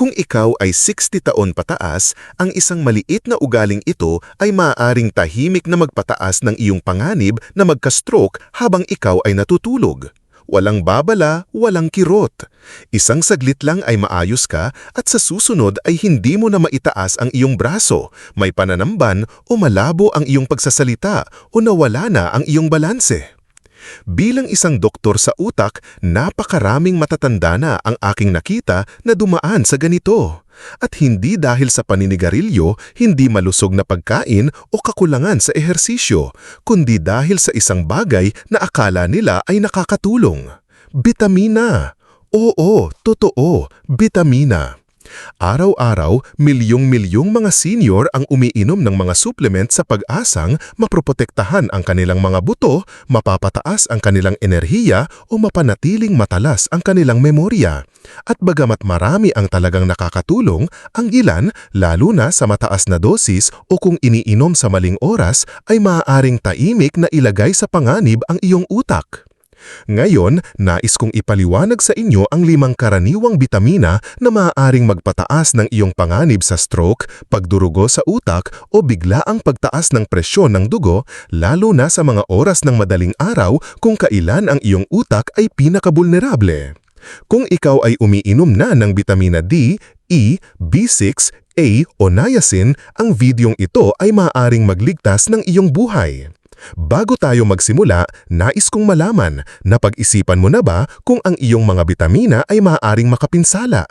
Kung ikaw ay 60 taon pataas, ang isang maliit na ugaling ito ay maaaring tahimik na magpataas ng iyong panganib na magka-stroke habang ikaw ay natutulog. Walang babala, walang kirot. Isang saglit lang ay maayos ka at sa susunod ay hindi mo na maitaas ang iyong braso, may pananamban o malabo ang iyong pagsasalita o nawala na ang iyong balanse. Bilang isang doktor sa utak, napakaraming matatanda na ang aking nakita na dumaan sa ganito. At hindi dahil sa paninigarilyo, hindi malusog na pagkain o kakulangan sa ehersisyo, kundi dahil sa isang bagay na akala nila ay nakakatulong. Bitamina. Oo, totoo, bitamina. Araw-araw, milyong-milyong mga senior ang umiinom ng mga supplement sa pag-asang maproprotektahan ang kanilang mga buto, mapapataas ang kanilang enerhiya o mapanatiling matalas ang kanilang memorya. At bagamat marami ang talagang nakakatulong, ang ilan, lalo na sa mataas na dosis o kung iniinom sa maling oras, ay maaaring taimik na ilagay sa panganib ang iyong utak. Ngayon, nais kong ipaliwanag sa inyo ang limang karaniwang bitamina na maaaring magpataas ng iyong panganib sa stroke, pagdurugo sa utak o biglaang pagtaas ng presyon ng dugo, lalo na sa mga oras ng madaling araw kung kailan ang iyong utak ay pinakabulnerable. Kung ikaw ay umiinom na ng bitamina D, E, B6, A o niacin, ang videong ito ay maaaring magligtas ng iyong buhay. Bago tayo magsimula, nais kong malaman na pag-isipan mo na ba kung ang iyong mga bitamina ay maaaring makapinsala?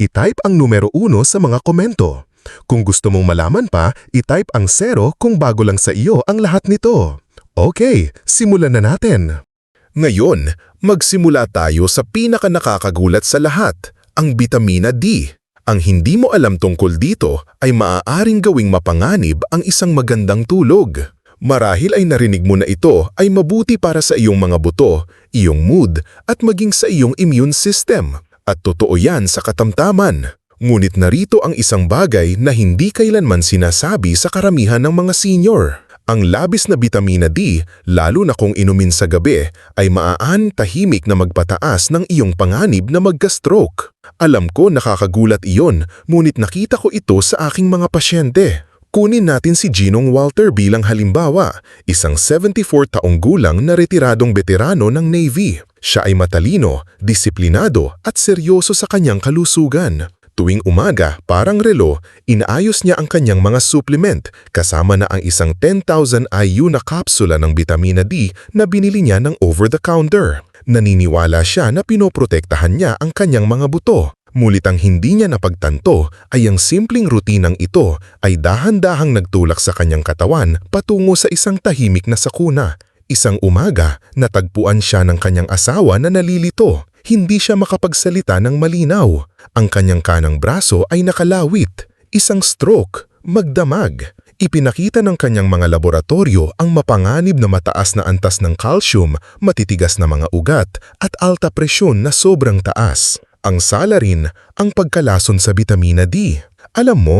I-type ang numero 1 sa mga komento. Kung gusto mong malaman pa, i-type ang 0 kung bago lang sa iyo ang lahat nito. Okay, simulan na natin. Ngayon, magsimula tayo sa pinaka nakakagulat sa lahat, ang bitamina D. Ang hindi mo alam tungkol dito ay maaaring gawing mapanganib ang isang magandang tulog. Marahil ay narinig mo na ito ay mabuti para sa iyong mga buto, iyong mood at maging sa iyong immune system. At totoo yan sa katamtaman. Ngunit narito ang isang bagay na hindi kailanman sinasabi sa karamihan ng mga senior. Ang labis na bitamina D, lalo na kung inumin sa gabi, ay maaan tahimik na magpataas ng iyong panganib na magka-stroke. Alam ko nakakagulat iyon, ngunit nakita ko ito sa aking mga pasyente. Kunin natin si Ginong Walter bilang halimbawa, isang 74 taong gulang na retiradong veterano ng Navy. Siya ay matalino, disiplinado at seryoso sa kanyang kalusugan. Tuwing umaga, parang relo, inaayos niya ang kanyang mga supplement kasama na ang isang 10,000 IU na kapsula ng vitamina D na binili niya ng over-the-counter. Naniniwala siya na pinoprotektahan niya ang kanyang mga buto. Mulit ang hindi niya napagtanto ay ang simpleng rutinang ito ay dahan-dahang nagtulak sa kanyang katawan patungo sa isang tahimik na sakuna. Isang umaga, natagpuan siya ng kanyang asawa na nalilito. Hindi siya makapagsalita ng malinaw. Ang kanyang kanang braso ay nakalawit. Isang stroke, magdamag. Ipinakita ng kanyang mga laboratorio ang mapanganib na mataas na antas ng calcium, matitigas na mga ugat at alta presyon na sobrang taas. Ang sala rin ang pagkalason sa bitamina D. Alam mo,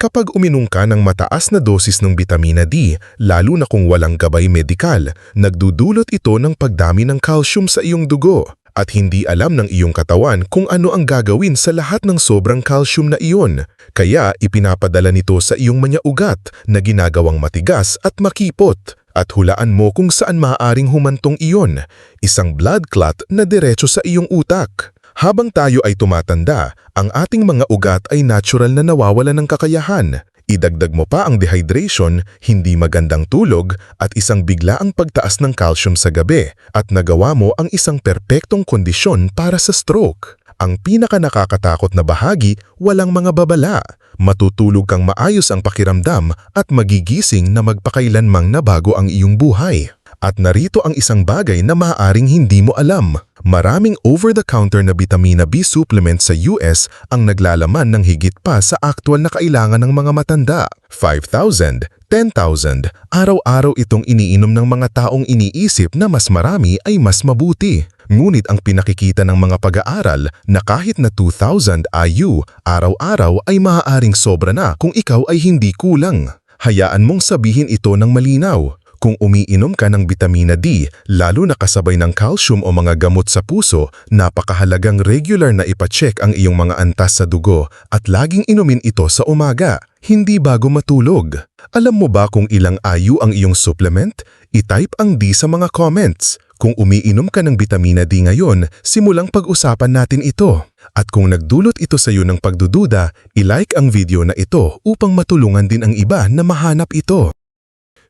kapag uminom ka ng mataas na dosis ng bitamina D, lalo na kung walang gabay medikal, nagdudulot ito ng pagdami ng calcium sa iyong dugo at hindi alam ng iyong katawan kung ano ang gagawin sa lahat ng sobrang calcium na iyon. Kaya ipinapadala nito sa iyong mga ugat na ginagawang matigas at makipot. At hulaan mo kung saan maaaring humantong iyon, isang blood clot na diretso sa iyong utak. Habang tayo ay tumatanda, ang ating mga ugat ay natural na nawawala ng kakayahan. Idagdag mo pa ang dehydration, hindi magandang tulog at isang biglaang pagtaas ng calcium sa gabi at nagawa mo ang isang perpektong kondisyon para sa stroke. Ang pinaka nakakatakot na bahagi, walang mga babala. Matutulog kang maayos ang pakiramdam at magigising na magpakailanmang nabago ang iyong buhay. At narito ang isang bagay na maaaring hindi mo alam. Maraming over-the-counter na vitamina B supplement sa US ang naglalaman ng higit pa sa aktwal na kailangan ng mga matanda. 5,000, 10,000, araw-araw itong iniinom ng mga taong iniisip na mas marami ay mas mabuti. Ngunit ang pinakikita ng mga pag-aaral na kahit na 2,000 IU araw-araw ay maaaring sobra na kung ikaw ay hindi kulang. Hayaan mong sabihin ito ng malinaw. Kung umiinom ka ng vitamina D, lalo na kasabay ng calcium o mga gamot sa puso, napakahalagang regular na ipacheck ang iyong mga antas sa dugo at laging inumin ito sa umaga, hindi bago matulog. Alam mo ba kung ilang IU ang iyong supplement? I-type ang D sa mga comments. Kung umiinom ka ng vitamina D ngayon, simulang pag-usapan natin ito. At kung nagdulot ito sa iyo ng pagdududa, i-like ang video na ito upang matulungan din ang iba na mahanap ito.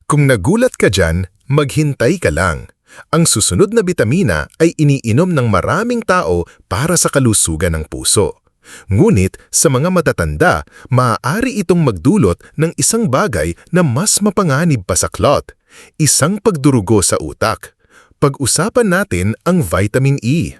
Kung nagulat ka dyan, maghintay ka lang. Ang susunod na bitamina ay iniinom ng maraming tao para sa kalusugan ng puso. Ngunit sa mga matatanda, maaari itong magdulot ng isang bagay na mas mapanganib pa sa clot, isang pagdurugo sa utak. Pag-usapan natin ang vitamin E.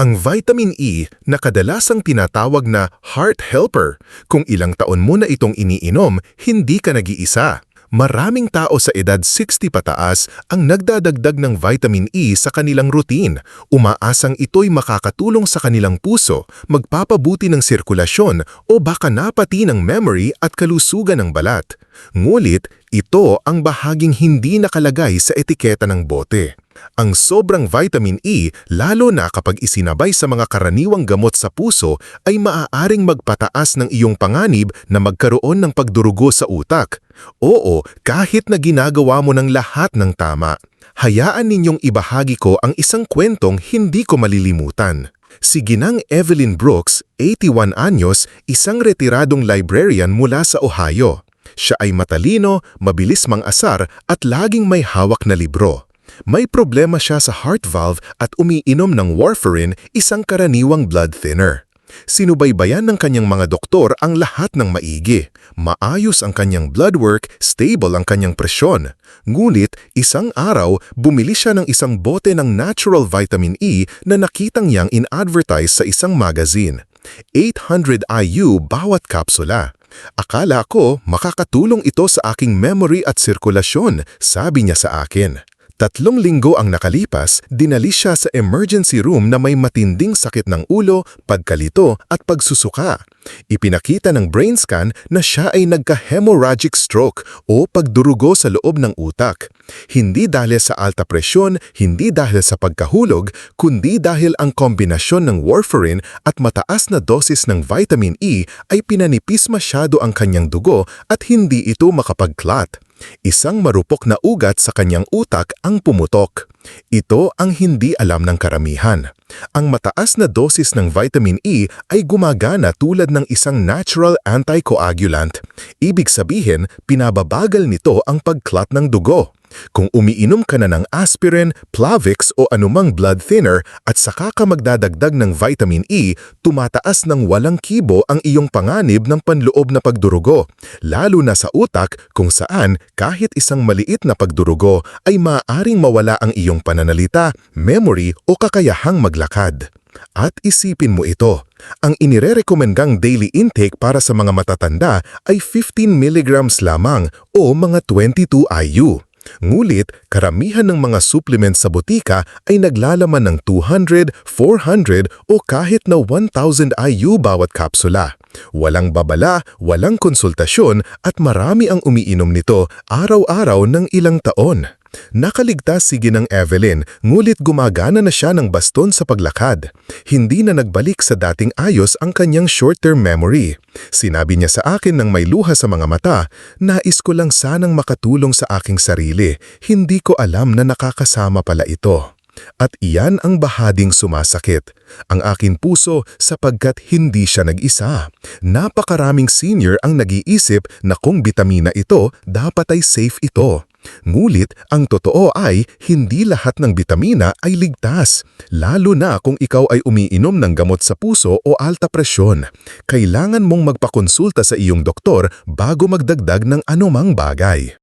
Ang vitamin E na kadalasang tinatawag na heart helper, kung ilang taon mo na itong iniinom, hindi ka nag-iisa. Maraming tao sa edad 60 pataas ang nagdadagdag ng vitamin E sa kanilang routine. Umaasang ito'y makakatulong sa kanilang puso, magpapabuti ng sirkulasyon o baka napati ng memory at kalusugan ng balat. Ngulit, ito ang bahaging hindi nakalagay sa etiketa ng bote. Ang sobrang vitamin E, lalo na kapag isinabay sa mga karaniwang gamot sa puso, ay maaaring magpataas ng iyong panganib na magkaroon ng pagdurugo sa utak. Oo, kahit na ginagawa mo ng lahat ng tama. Hayaan ninyong ibahagi ko ang isang kwentong hindi ko malilimutan. Si Ginang Evelyn Brooks, 81 anyos, isang retiradong librarian mula sa Ohio. Siya ay matalino, mabilis mang-asar at laging may hawak na libro. May problema siya sa heart valve at umiinom ng warfarin, isang karaniwang blood thinner. Sinubaybayan ng kanyang mga doktor ang lahat ng maigi. Maayos ang kanyang blood work, stable ang kanyang presyon. Ngunit, isang araw, bumili siya ng isang bote ng natural vitamin E na nakitang niyang in-advertise sa isang magazine. 800 IU bawat kapsula. Akala ko makakatulong ito sa aking memory at sirkulasyon, sabi niya sa akin. Tatlong linggo ang nakalipas, dinali siya sa emergency room na may matinding sakit ng ulo, pagkalito at pagsusuka. Ipinakita ng brain scan na siya ay nagka-hemorrhagic stroke o pagdurugo sa loob ng utak. Hindi dahil sa alta presyon, hindi dahil sa pagkahulog, kundi dahil ang kombinasyon ng warfarin at mataas na dosis ng vitamin E ay pinanipis masyado ang kanyang dugo at hindi ito makapag-clot. Isang marupok na ugat sa kanyang utak ang pumutok. Ito ang hindi alam ng karamihan. Ang mataas na dosis ng vitamin E ay gumagana tulad ng isang natural anticoagulant. Ibig sabihin, pinababagal nito ang pagklat ng dugo. Kung umiinom ka na ng aspirin, Plavix o anumang blood thinner at saka ka magdadagdag ng vitamin E, tumataas ng walang kibo ang iyong panganib ng panloob na pagdurugo, lalo na sa utak kung saan kahit isang maliit na pagdurugo ay maaaring mawala ang iyong pananalita, memory o kakayahang maglakad. At isipin mo ito, ang inirerekomendang daily intake para sa mga matatanda ay 15 mg lamang o mga 22 IU. Ngulit, karamihan ng mga supplements sa botika ay naglalaman ng 200, 400 o kahit na 1,000 IU bawat kapsula. Walang babala, walang konsultasyon at marami ang umiinom nito araw-araw ng ilang taon. Nakaligtas si Ginang Evelyn, ngulit gumagana na siya ng baston sa paglakad. Hindi na nagbalik sa dating ayos ang kanyang short-term memory. Sinabi niya sa akin ng may luha sa mga mata, nais ko lang sanang makatulong sa aking sarili. Hindi ko alam na nakakasama pala ito. At iyan ang bahading sumasakit. Ang akin puso sapagkat hindi siya nag-isa. Napakaraming senior ang nag-iisip na kung bitamina ito, dapat ay safe ito. Ngulit, ang totoo ay hindi lahat ng bitamina ay ligtas, lalo na kung ikaw ay umiinom ng gamot sa puso o alta presyon. Kailangan mong magpakonsulta sa iyong doktor bago magdagdag ng anumang bagay.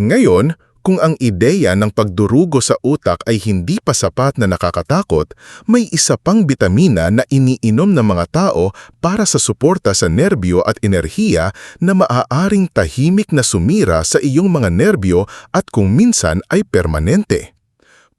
Ngayon, kung ang ideya ng pagdurugo sa utak ay hindi pa sapat na nakakatakot, may isa pang bitamina na iniinom ng mga tao para sa suporta sa nerbyo at enerhiya na maaaring tahimik na sumira sa iyong mga nerbyo at kung minsan ay permanente.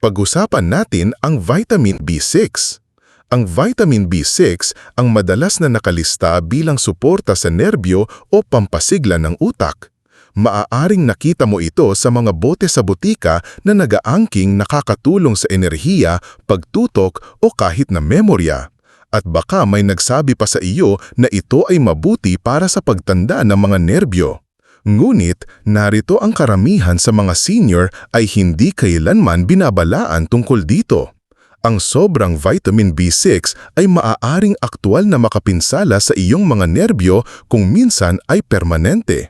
Pag-usapan natin ang vitamin B6. Ang vitamin B6 ang madalas na nakalista bilang suporta sa nerbyo o pampasigla ng utak. Maaaring nakita mo ito sa mga bote sa butika na nagaangking nakakatulong sa enerhiya, pagtutok o kahit na memorya. At baka may nagsabi pa sa iyo na ito ay mabuti para sa pagtanda ng mga nerbyo. Ngunit, narito ang karamihan sa mga senior ay hindi kailanman binabalaan tungkol dito. Ang sobrang vitamin B6 ay maaaring aktwal na makapinsala sa iyong mga nerbyo kung minsan ay permanente.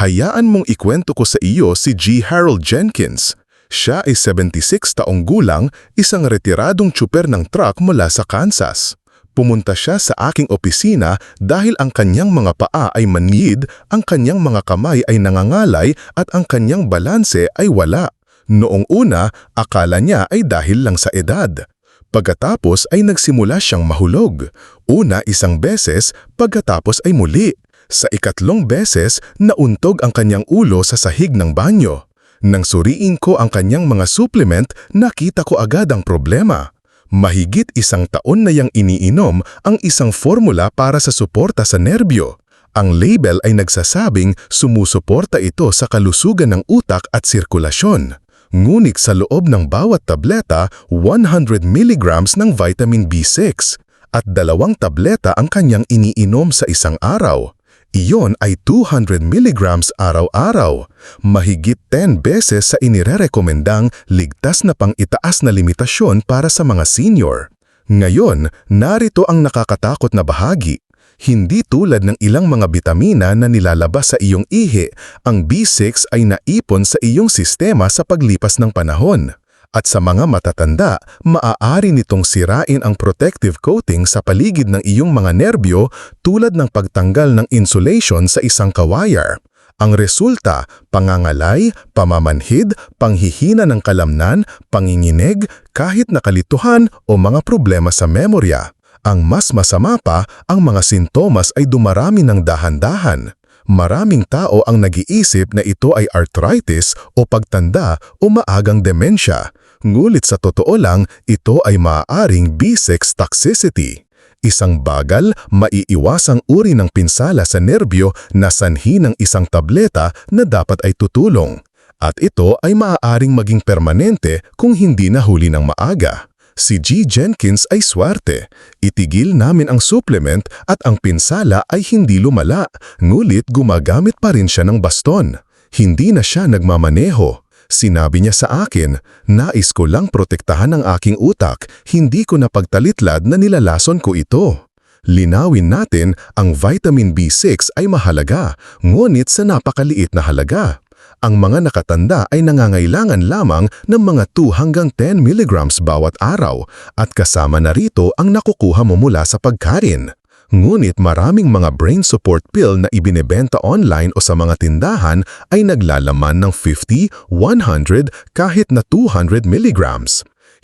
Hayaan mong ikwento ko sa iyo si G. Harold Jenkins. Siya ay 76 taong gulang, isang retiradong tsuper ng truck mula sa Kansas. Pumunta siya sa aking opisina dahil ang kanyang mga paa ay manhid, ang kanyang mga kamay ay nangangalay at ang kanyang balanse ay wala. Noong una, akala niya ay dahil lang sa edad. Pagkatapos ay nagsimula siyang mahulog. Una isang beses, pagkatapos ay muli. Sa ikatlong beses, nauntog ang kanyang ulo sa sahig ng banyo. Nang suriin ko ang kanyang mga supplement, nakita ko agad ang problema. Mahigit isang taon na yang iniinom ang isang formula para sa suporta sa nerbyo. Ang label ay nagsasabing sumusuporta ito sa kalusugan ng utak at sirkulasyon. Ngunit sa loob ng bawat tableta, 100 mg ng vitamin B6 at dalawang tableta ang kanyang iniinom sa isang araw. Iyon ay 200 mg araw-araw, mahigit 10 beses sa inirerekomendang ligtas na pang-itaas na limitasyon para sa mga senior. Ngayon, narito ang nakakatakot na bahagi. Hindi tulad ng ilang mga bitamina na nilalabas sa iyong ihi, ang B6 ay naipon sa iyong sistema sa paglipas ng panahon. At sa mga matatanda, maaari nitong sirain ang protective coating sa paligid ng iyong mga nerbyo tulad ng pagtanggal ng insulation sa isang kawayar. Ang resulta, pangangalay, pamamanhid, panghihina ng kalamnan, panginginig, kahit nakalituhan o mga problema sa memorya. Ang mas masama pa, ang mga sintomas ay dumarami ng dahan-dahan. Maraming tao ang nag-iisip na ito ay arthritis o pagtanda o maagang demensya. Ngulit sa totoo lang, ito ay maaaring B6 toxicity. Isang bagal, maiiwasang uri ng pinsala sa nerbyo na sanhi ng isang tableta na dapat ay tutulong. At ito ay maaaring maging permanente kung hindi nahuli ng maaga. Si G. Jenkins ay swerte. Itigil namin ang supplement at ang pinsala ay hindi lumala, ngulit gumagamit pa rin siya ng baston. Hindi na siya nagmamaneho. Sinabi niya sa akin, nais ko lang protektahan ang aking utak, hindi ko napagtalitlad na nilalason ko ito. Linawin natin, ang vitamin B6 ay mahalaga, ngunit sa napakaliit na halaga ang mga nakatanda ay nangangailangan lamang ng mga 2 hanggang 10 mg bawat araw at kasama na rito ang nakukuha mo mula sa pagkarin. Ngunit maraming mga brain support pill na ibinebenta online o sa mga tindahan ay naglalaman ng 50, 100 kahit na 200 mg.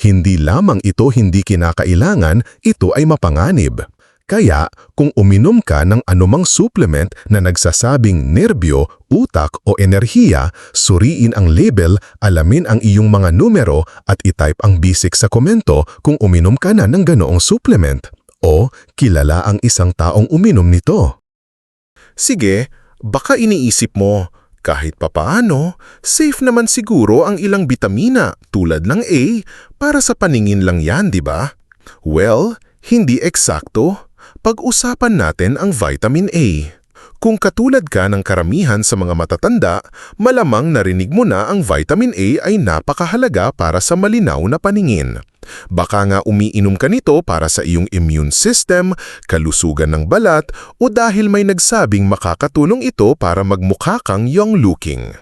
Hindi lamang ito hindi kinakailangan, ito ay mapanganib. Kaya kung uminom ka ng anumang supplement na nagsasabing nerbyo, utak o enerhiya, suriin ang label, alamin ang iyong mga numero at itype ang B6 sa komento kung uminom ka na ng ganoong supplement o kilala ang isang taong uminom nito. Sige, baka iniisip mo, kahit papaano, safe naman siguro ang ilang bitamina tulad ng A para sa paningin lang yan, di ba? Well, hindi eksakto pag-usapan natin ang vitamin A. Kung katulad ka ng karamihan sa mga matatanda, malamang narinig mo na ang vitamin A ay napakahalaga para sa malinaw na paningin. Baka nga umiinom ka nito para sa iyong immune system, kalusugan ng balat, o dahil may nagsabing makakatulong ito para magmukha kang young-looking.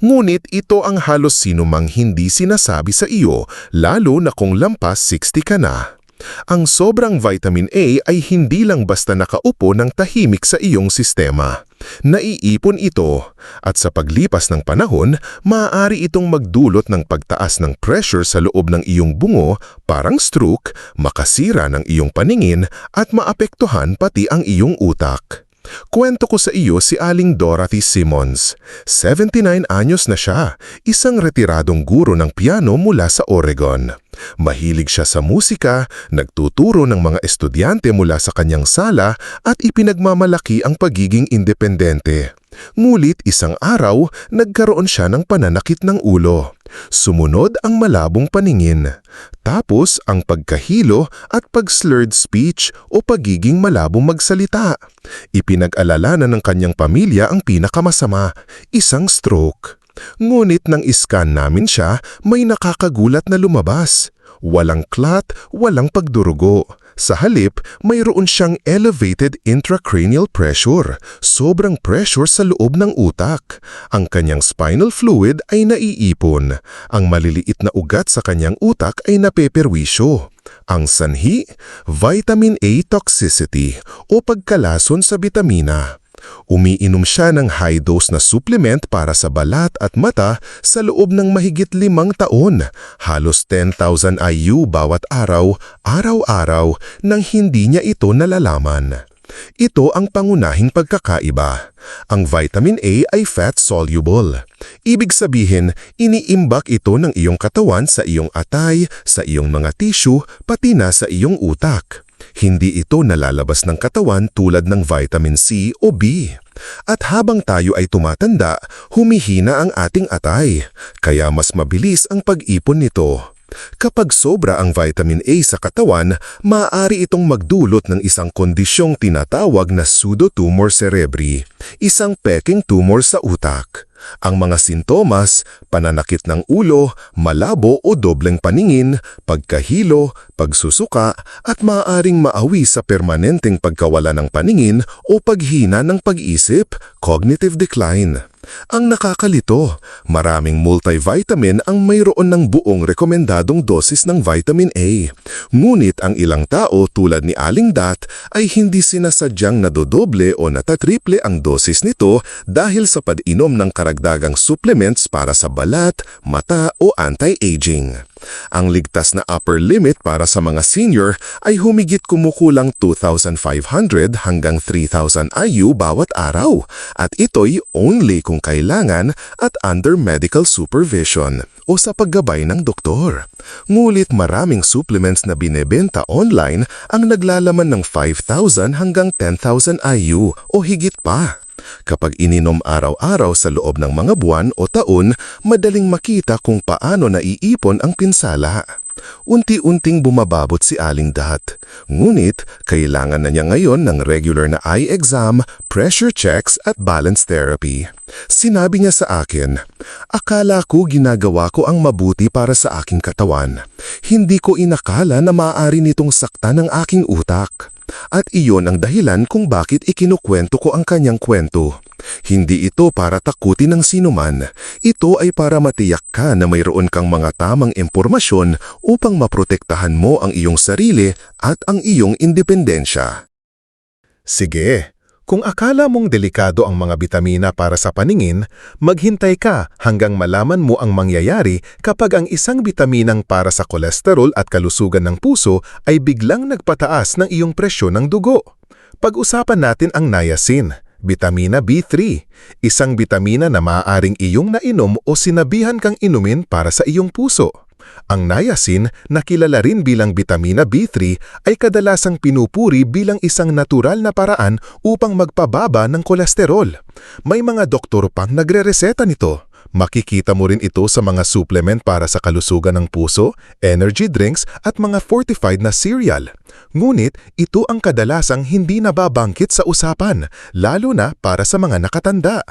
Ngunit ito ang halos sinumang hindi sinasabi sa iyo, lalo na kung lampas 60 ka na. Ang sobrang vitamin A ay hindi lang basta nakaupo ng tahimik sa iyong sistema. Naiipon ito at sa paglipas ng panahon, maaari itong magdulot ng pagtaas ng pressure sa loob ng iyong bungo, parang stroke, makasira ng iyong paningin at maapektuhan pati ang iyong utak. Kwento ko sa iyo si Aling Dorothy Simmons. 79 anyos na siya, isang retiradong guro ng piano mula sa Oregon. Mahilig siya sa musika, nagtuturo ng mga estudyante mula sa kanyang sala at ipinagmamalaki ang pagiging independente. Ngulit isang araw, nagkaroon siya ng pananakit ng ulo. Sumunod ang malabong paningin. Tapos ang pagkahilo at pag-slurred speech o pagiging malabong magsalita. Ipinag-alala na ng kanyang pamilya ang pinakamasama, isang stroke. Ngunit nang iskan namin siya, may nakakagulat na lumabas. Walang clot, walang pagdurugo. Sa halip, mayroon siyang elevated intracranial pressure, sobrang pressure sa loob ng utak. Ang kanyang spinal fluid ay naiipon. Ang maliliit na ugat sa kanyang utak ay napeperwisyo. Ang sanhi, vitamin A toxicity o pagkalason sa bitamina. Umiinom siya ng high-dose na supplement para sa balat at mata sa loob ng mahigit limang taon, halos 10,000 IU bawat araw, araw-araw, nang hindi niya ito nalalaman. Ito ang pangunahing pagkakaiba. Ang vitamin A ay fat-soluble. Ibig sabihin, iniimbak ito ng iyong katawan sa iyong atay, sa iyong mga tissue, pati na sa iyong utak. Hindi ito nalalabas ng katawan tulad ng vitamin C o B. At habang tayo ay tumatanda, humihina ang ating atay, kaya mas mabilis ang pag-ipon nito. Kapag sobra ang vitamin A sa katawan, maaari itong magdulot ng isang kondisyong tinatawag na pseudotumor cerebri, isang peking tumor sa utak. Ang mga sintomas, pananakit ng ulo, malabo o dobleng paningin, pagkahilo, pagsusuka, at maaaring maawi sa permanenteng pagkawala ng paningin o paghina ng pag-isip, cognitive decline. Ang nakakalito, maraming multivitamin ang mayroon ng buong rekomendadong dosis ng vitamin A. Ngunit ang ilang tao tulad ni Aling Dat ay hindi sinasadyang nadodoble o natatriple ang dosis nito dahil sa pag-inom ng karagdagang supplements para sa balat, mata o anti-aging. Ang ligtas na upper limit para sa mga senior ay humigit kumukulang 2,500 hanggang 3,000 IU bawat araw at ito'y only kung kailangan at under medical supervision o sa paggabay ng doktor. Ngulit maraming supplements na binebenta online ang naglalaman ng 5,000 hanggang 10,000 IU o higit pa. Kapag ininom araw-araw sa loob ng mga buwan o taon, madaling makita kung paano naiipon ang pinsala. Unti-unting bumababot si Aling Dat. Ngunit, kailangan na niya ngayon ng regular na eye exam, pressure checks at balance therapy. Sinabi niya sa akin, Akala ko ginagawa ko ang mabuti para sa aking katawan. Hindi ko inakala na maaari nitong saktan ang aking utak. At iyon ang dahilan kung bakit ikinukwento ko ang kanyang kwento. Hindi ito para takutin ng sinuman. Ito ay para matiyak ka na mayroon kang mga tamang impormasyon upang maprotektahan mo ang iyong sarili at ang iyong independensya. Sige, kung akala mong delikado ang mga bitamina para sa paningin, maghintay ka hanggang malaman mo ang mangyayari kapag ang isang bitaminang para sa kolesterol at kalusugan ng puso ay biglang nagpataas ng iyong presyon ng dugo. Pag-usapan natin ang niacin, Vitamina B3, isang bitamina na maaaring iyong nainom o sinabihan kang inumin para sa iyong puso. Ang niacin, na kilala rin bilang vitamina B3, ay kadalasang pinupuri bilang isang natural na paraan upang magpababa ng kolesterol. May mga doktor pang nagre-reseta nito. Makikita mo rin ito sa mga supplement para sa kalusugan ng puso, energy drinks at mga fortified na cereal. Ngunit ito ang kadalasang hindi nababangkit sa usapan, lalo na para sa mga nakatanda.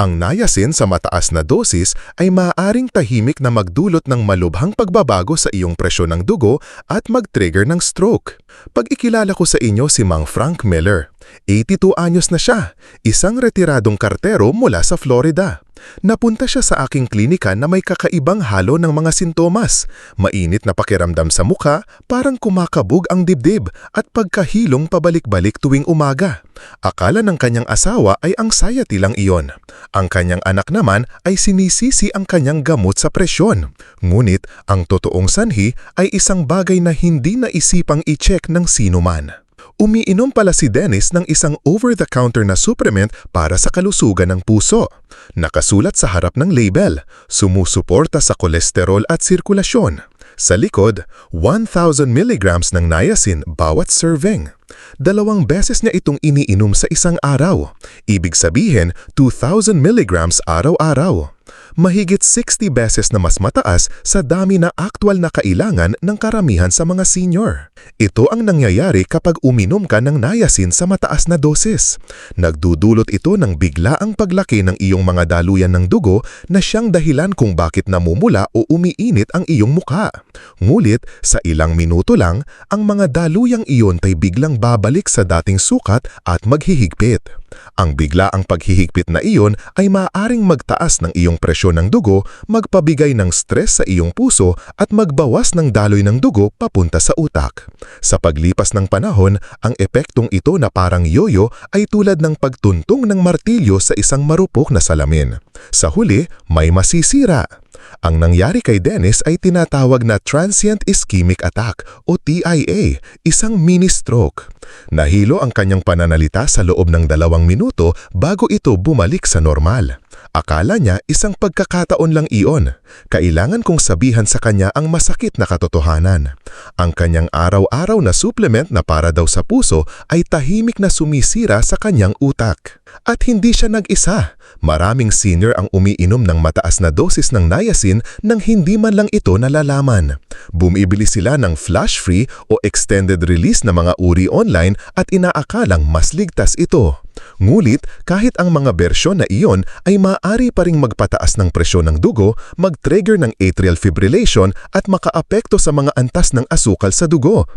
Ang niacin sa mataas na dosis ay maaaring tahimik na magdulot ng malubhang pagbabago sa iyong presyon ng dugo at mag-trigger ng stroke. Pag-ikilala ko sa inyo si Mang Frank Miller. 82 anyos na siya, isang retiradong kartero mula sa Florida. Napunta siya sa aking klinika na may kakaibang halo ng mga sintomas. Mainit na pakiramdam sa mukha, parang kumakabog ang dibdib at pagkahilong pabalik-balik tuwing umaga. Akala ng kanyang asawa ay anxiety lang iyon. Ang kanyang anak naman ay sinisisi ang kanyang gamot sa presyon. Ngunit ang totoong sanhi ay isang bagay na hindi naisipang i-check ng sinuman. Umiinom pala si Dennis ng isang over-the-counter na supplement para sa kalusugan ng puso. Nakasulat sa harap ng label, sumusuporta sa kolesterol at sirkulasyon. Sa likod, 1,000 milligrams ng niacin bawat serving. Dalawang beses niya itong iniinom sa isang araw. Ibig sabihin, 2,000 milligrams araw-araw. Mahigit 60 beses na mas mataas sa dami na aktwal na kailangan ng karamihan sa mga senior. Ito ang nangyayari kapag uminom ka ng niacin sa mataas na dosis. Nagdudulot ito ng biglaang paglaki ng iyong mga daluyan ng dugo na siyang dahilan kung bakit namumula o umiinit ang iyong mukha. Ngulit, sa ilang minuto lang, ang mga daluyang iyon ay biglang babalik sa dating sukat at maghihigpit. Ang biglaang paghihigpit na iyon ay maaaring magtaas ng iyong presyon ng dugo, magpabigay ng stress sa iyong puso at magbawas ng daloy ng dugo papunta sa utak. Sa paglipas ng panahon, ang epektong ito na parang yoyo ay tulad ng pagtuntong ng martilyo sa isang marupok na salamin. Sa huli, may masisira. Ang nangyari kay Dennis ay tinatawag na Transient Ischemic Attack o TIA, isang mini-stroke. Nahilo ang kanyang pananalita sa loob ng dalawang minuto bago ito bumalik sa normal. Akala niya isang pagkakataon lang iyon. Kailangan kong sabihan sa kanya ang masakit na katotohanan. Ang kanyang araw-araw na supplement na para daw sa puso ay tahimik na sumisira sa kanyang utak. At hindi siya nag-isa. Maraming senior ang umiinom ng mataas na dosis ng niacin nang hindi man lang ito nalalaman. Bumibili sila ng flash-free o extended release na mga uri online at inaakalang mas ligtas ito. Ngulit, kahit ang mga bersyon na iyon ay maaari pa ring magpataas ng presyon ng dugo, mag-trigger ng atrial fibrillation at makaapekto sa mga antas ng asukal sa dugo.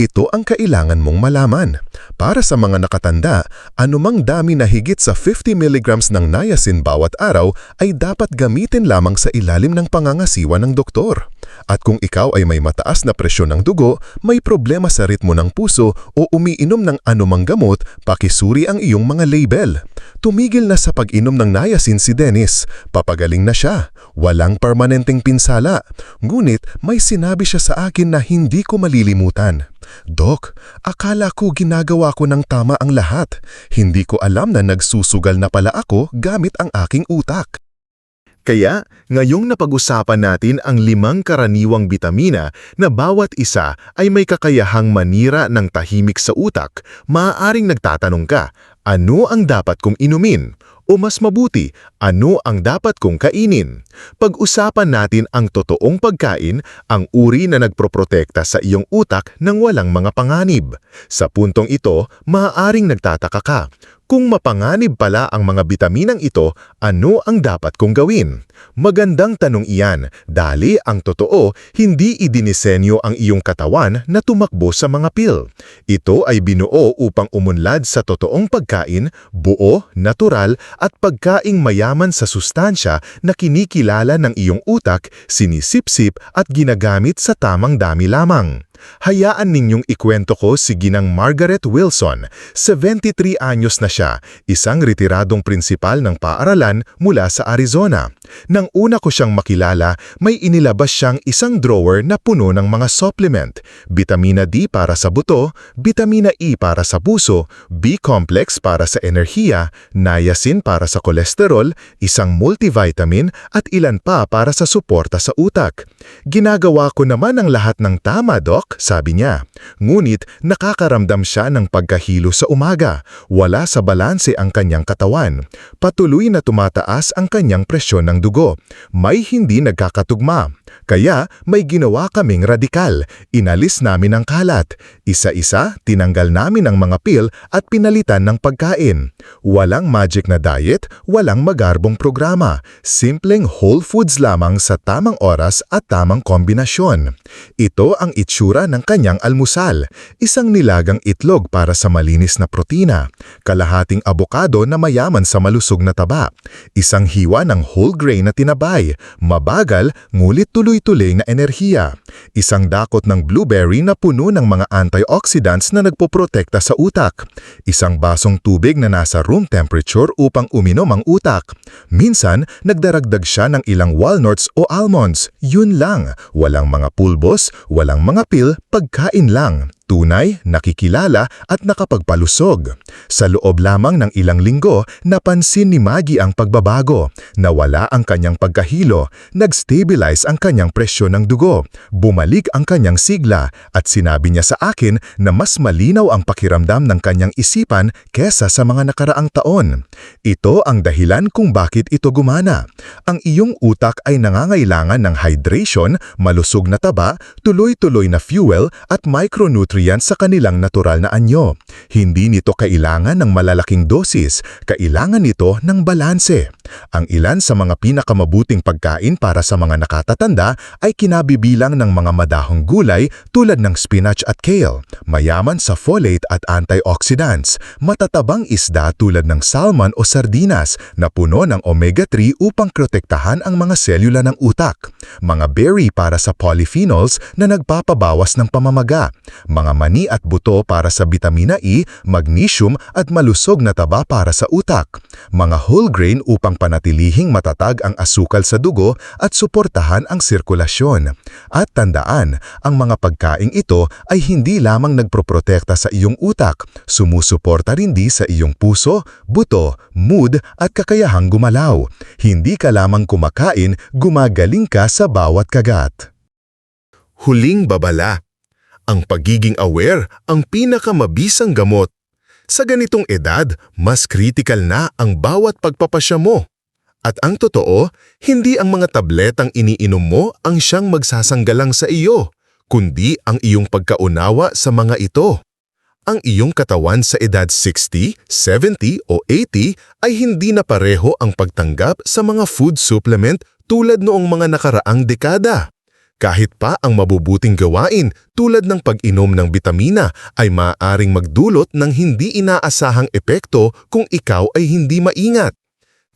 Ito ang kailangan mong malaman. Para sa mga nakatanda, anumang dami na higit sa 50 mg ng niacin bawat araw ay dapat gamitin lamang sa ilalim ng pangangasiwa ng doktor. At kung ikaw ay may mataas na presyon ng dugo, may problema sa ritmo ng puso o umiinom ng anumang gamot, pakisuri ang iyong mga label. Tumigil na sa pag-inom ng niacin si Dennis. Papagaling na siya. Walang permanenteng pinsala. Ngunit may sinabi siya sa akin na hindi ko malilimutan. Dok, akala ko ginagawa ko ng tama ang lahat. Hindi ko alam na nagsusugal na pala ako gamit ang aking utak. Kaya, ngayong napag-usapan natin ang limang karaniwang bitamina na bawat isa ay may kakayahang manira ng tahimik sa utak, maaaring nagtatanong ka, ano ang dapat kong inumin? O mas mabuti, ano ang dapat kong kainin? Pag-usapan natin ang totoong pagkain, ang uri na nagproprotekta sa iyong utak ng walang mga panganib. Sa puntong ito, maaaring nagtataka ka. Kung mapanganib pala ang mga bitaminang ito, ano ang dapat kong gawin? Magandang tanong iyan, dali ang totoo, hindi idinisenyo ang iyong katawan na tumakbo sa mga pill. Ito ay binuo upang umunlad sa totoong pagkain, buo, natural at pagkaing mayaman sa sustansya na kinikilala ng iyong utak, sinisipsip at ginagamit sa tamang dami lamang. Hayaan ninyong ikwento ko si Ginang Margaret Wilson. 73 anyos na siya, isang retiradong prinsipal ng paaralan mula sa Arizona. Nang una ko siyang makilala, may inilabas siyang isang drawer na puno ng mga supplement. Vitamina D para sa buto, vitamina E para sa puso, B-complex para sa enerhiya, niacin para sa kolesterol, isang multivitamin at ilan pa para sa suporta sa utak. Ginagawa ko naman ang lahat ng tama, Doc, sabi niya. Ngunit nakakaramdam siya ng pagkahilo sa umaga. Wala sa balanse ang kanyang katawan. Patuloy na tumataas ang kanyang presyon ng dugo. May hindi nagkakatugma. Kaya may ginawa kaming radikal. Inalis namin ang kalat. Isa-isa, tinanggal namin ang mga pill at pinalitan ng pagkain. Walang magic na diet, walang magarbong programa. Simpleng whole foods lamang sa tamang oras at tamang kombinasyon. Ito ang itsura ng kanyang almusal. Isang nilagang itlog para sa malinis na protina. Kalahating abokado na mayaman sa malusog na taba. Isang hiwa ng whole grain na tinabay. Mabagal, ngulit tuloy-tuloy na enerhiya. Isang dakot ng blueberry na puno ng mga antioxidants na nagpoprotekta sa utak. Isang basong tubig na nasa room temperature upang uminom ang utak. Minsan, nagdaragdag siya ng ilang walnuts o almonds. Yun lang. Walang mga pulbos, walang mga pill, pagkain lang. Tunay, nakikilala at nakapagpalusog. Sa loob lamang ng ilang linggo, napansin ni Maggie ang pagbabago. Nawala ang kanyang pagkahilo, nag-stabilize ang kanyang presyon ng dugo, bumalik ang kanyang sigla at sinabi niya sa akin na mas malinaw ang pakiramdam ng kanyang isipan kesa sa mga nakaraang taon. Ito ang dahilan kung bakit ito gumana. Ang iyong utak ay nangangailangan ng hydration, malusog na taba, tuloy-tuloy na fuel at micronutrients sa kanilang natural na anyo. Hindi nito kailangan ng malalaking dosis, kailangan nito ng balanse. Ang ilan sa mga pinakamabuting pagkain para sa mga nakatatanda ay kinabibilang ng mga madahong gulay tulad ng spinach at kale, mayaman sa folate at antioxidants, matatabang isda tulad ng salmon o sardinas na puno ng omega-3 upang protektahan ang mga selula ng utak, mga berry para sa polyphenols na nagpapabawas ng pamamaga, mga mani at buto para sa vitamina E, magnesium at malusog na taba para sa utak, mga whole grain upang panatilihing matatag ang asukal sa dugo at suportahan ang sirkulasyon. At tandaan, ang mga pagkaing ito ay hindi lamang nagproprotekta sa iyong utak, sumusuporta rin di sa iyong puso, buto, mood at kakayahang gumalaw. Hindi ka lamang kumakain, gumagaling ka sa bawat kagat. Huling babala. Ang pagiging aware ang pinakamabisang gamot. Sa ganitong edad, mas critical na ang bawat pagpapasya mo. At ang totoo, hindi ang mga tabletang iniinom mo ang siyang magsasanggalang sa iyo, kundi ang iyong pagkaunawa sa mga ito. Ang iyong katawan sa edad 60, 70 o 80 ay hindi na pareho ang pagtanggap sa mga food supplement tulad noong mga nakaraang dekada. Kahit pa ang mabubuting gawain tulad ng pag-inom ng bitamina ay maaaring magdulot ng hindi inaasahang epekto kung ikaw ay hindi maingat.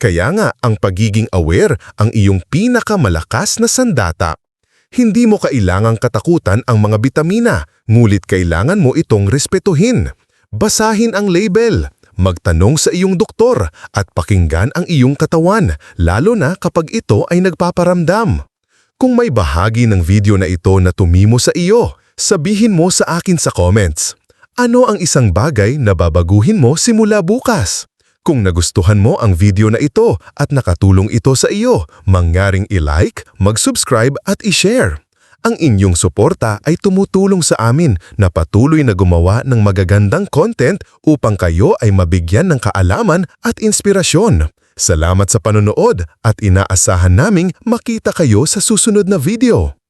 Kaya nga ang pagiging aware ang iyong pinakamalakas na sandata. Hindi mo kailangang katakutan ang mga bitamina, ngulit kailangan mo itong respetuhin. Basahin ang label, magtanong sa iyong doktor at pakinggan ang iyong katawan, lalo na kapag ito ay nagpaparamdam. Kung may bahagi ng video na ito na tumimo sa iyo, sabihin mo sa akin sa comments. Ano ang isang bagay na babaguhin mo simula bukas? Kung nagustuhan mo ang video na ito at nakatulong ito sa iyo, mangyaring i-like, mag-subscribe at i-share. Ang inyong suporta ay tumutulong sa amin na patuloy na gumawa ng magagandang content upang kayo ay mabigyan ng kaalaman at inspirasyon. Salamat sa panonood at inaasahan naming makita kayo sa susunod na video.